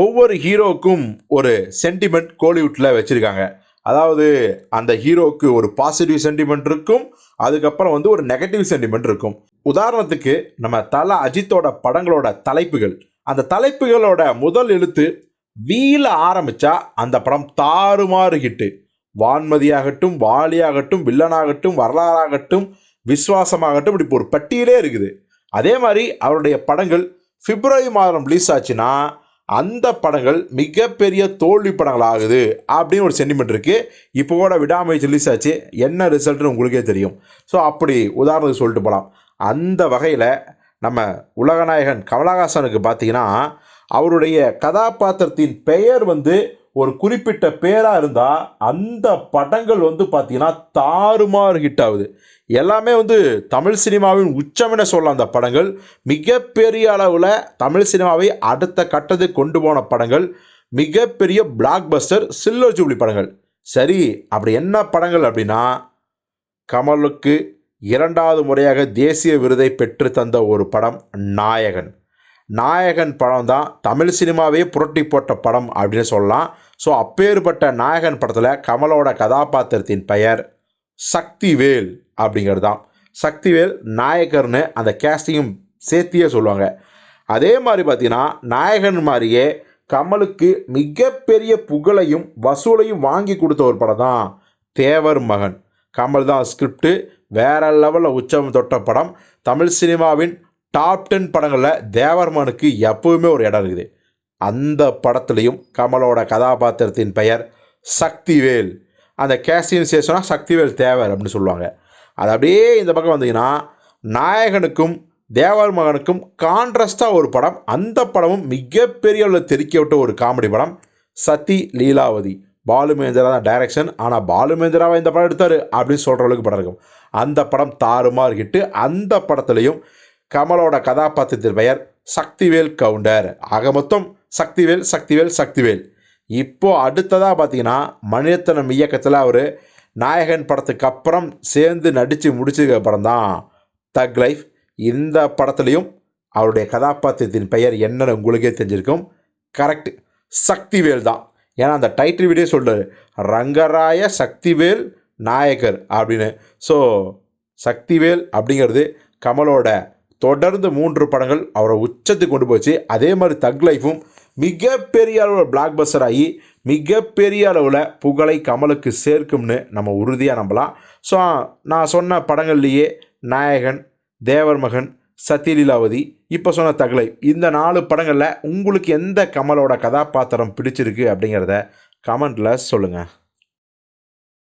ஒவ்வொரு ஹீரோவுக்கும் ஒரு சென்டிமெண்ட் கோலிவுட்டில் வச்சுருக்காங்க. அதாவது அந்த ஹீரோவுக்கு ஒரு பாசிட்டிவ் சென்டிமெண்ட் இருக்கும் அதுக்கப்புறம் வந்து ஒரு நெகட்டிவ் சென்டிமெண்ட் இருக்கும். உதாரணத்துக்கு நம்ம தல அஜித்தோட படங்களோட தலைப்புகள். அந்த தலைப்புகளோட முதல் எழுத்து வீல ஆரம்பித்தா அந்த படம் தாறுமாறு ஹிட்டு. வான்மதியாகட்டும் வாலியாகட்டும் வில்லனாகட்டும் வரலாறாகட்டும் விஸ்வாசமாகட்டும் இப்படி ஒரு பட்டியலே இருக்குது. அதே மாதிரி அவருடைய படங்கள் பிப்ரவரி மாதம் ரிலீஸ் ஆச்சுன்னா அந்த படங்கள் மிகப்பெரிய தோல்வி படங்கள் ஆகுது அப்படின்னு ஒரு சென்டிமெண்ட் இருக்குது இப்போ கூட விடாமுயற்சி ரிலீஸ் ஆச்சு. என்ன ரிசல்ட்னு உங்களுக்கே தெரியும். ஸோ அப்படி உதாரணத்துக்கு சொல்லிட்டு போகலாம் அந்த வகையில் நம்ம உலகநாயகன் கமலஹாசனுக்கு பார்த்தீங்கன்னா அவருடைய கதாபாத்திரத்தின் பெயர் வந்து ஒரு குறிப்பிட்ட பேராக இருந்தால் அந்த படங்கள் வந்து பார்த்தீங்கன்னா தாறுமாறு ஹிட் ஆகுது. எல்லாமே வந்து தமிழ் சினிமாவின் உச்சமென சொல்லலாம் அந்த படங்கள். மிகப்பெரிய அளவில் தமிழ் சினிமாவை அடுத்த கட்டத்துக்கு கொண்டு போன படங்கள். மிகப்பெரிய பிளாக் பஸ்டர் சில்லர் ஜூப்ளி படங்கள். சரி அப்படி என்ன படங்கள் அப்படின்னா கமலுக்கு இரண்டாவது முறையாக தேசிய விருதை பெற்று தந்த ஒரு படம் நாயகன். நாயகன் படம் தான் தமிழ் சினிமாவே புரட்டி போட்ட படம் அப்படின்னு சொல்லலாம். ஸோ அப்பேற்பட்ட நாயகன் படத்தில் கமலோட கதாபாத்திரத்தின் பெயர் சக்திவேல் அப்படிங்கிறது தான் சக்திவேல் நாயகர்னு அந்த கேஸ்டிங்கும் சேர்த்தியே சொல்லுவாங்க. அதே மாதிரி பார்த்தீங்கன்னா நாயகன் மாதிரியே கமலுக்கு மிகப்பெரிய புகழையும் வசூலையும் வாங்கி கொடுத்த ஒரு படம் தான் தேவர் மகன். கமல் தான் ஸ்கிரிப்டு வேற லெவலில் உச்சம் தொட்ட படம். தமிழ் சினிமாவின் டாப் டென் படங்களில் தேவர்மனுக்கு எப்பவுமே ஒரு இடம் இருக்குது. அந்த படத்துலையும் கமலோட கதாபாத்திரத்தின் பெயர் சக்திவேல். அந்த கேசின் சேஷனா சக்திவேல் தேவர் அப்படின்னு சொல்லுவாங்க. அது அப்படியே இந்த பக்கம் வந்தீங்கன்னா நாயகனுக்கும் தேவர் மகனுக்கும் கான்ட்ராஸ்டாக ஒரு படம். அந்த படமும் மிகப்பெரிய அளவில் தெறிக்க விட்ட ஒரு காமெடி படம். சதி லீலாவதி. பாலுமேந்திரா தான் டைரக்ஷன் ஆனால் பாலுமேந்திராவை இந்த படம் எடுத்தார் அப்படின்னு சொல்கிற அளவுக்கு படம் இருக்கும். அந்த படம் தாறுமாறு ஹிட்டு. அந்த படத்துலையும் கமலோட கதாபாத்திரத்தின் பெயர் சக்திவேல் கவுண்டர். ஆக மொத்தம் சக்திவேல் சக்திவேல் சக்திவேல். இப்போ அடுத்ததாக பார்த்தீங்கன்னா மணிரத்னம் இயக்கத்தில் அவர் நாயகன் படத்துக்கு அப்புறம் சேர்ந்து நடித்து முடிச்சிருக்க படம் தான் தக் லைஃப் இந்த படத்துலையும் அவருடைய கதாபாத்திரத்தின் பெயர் என்னன்னு உங்களுக்கே தெரிஞ்சிருக்கும். கரெக்ட் சக்திவேல் தான். ஏன்னா அந்த டைட்டில் வீடியோ சொல்கிறார் ரங்கராய சக்திவேல் நாயகர் அப்படின்னு. ஸோ சக்திவேல் அப்படிங்கிறது கமலோட தொடர்ந்து மூன்று படங்கள் அவரை உச்சத்துக்கு கொண்டு போச்சு. அதே மாதிரி தக் லைஃபும் மிகப்பெரிய அளவில் பிளாக் பஸ்டர் ஆகி மிகப்பெரிய அளவில் புகழை கமலுக்கு சேர்க்கும்னு நம்ம உறுதியாக நம்பலாம். ஸோ நான் சொன்ன படங்கள்லேயே நாயகன் தேவர் மகன் சத்யலீலாவதி இப்போ சொன்ன தகலை இந்த நாலு படங்களில் உங்களுக்கு எந்த கமலோட கதாபாத்திரம் பிடிச்சிருக்கு அப்படிங்கிறத கமெண்டில் சொல்லுங்கள்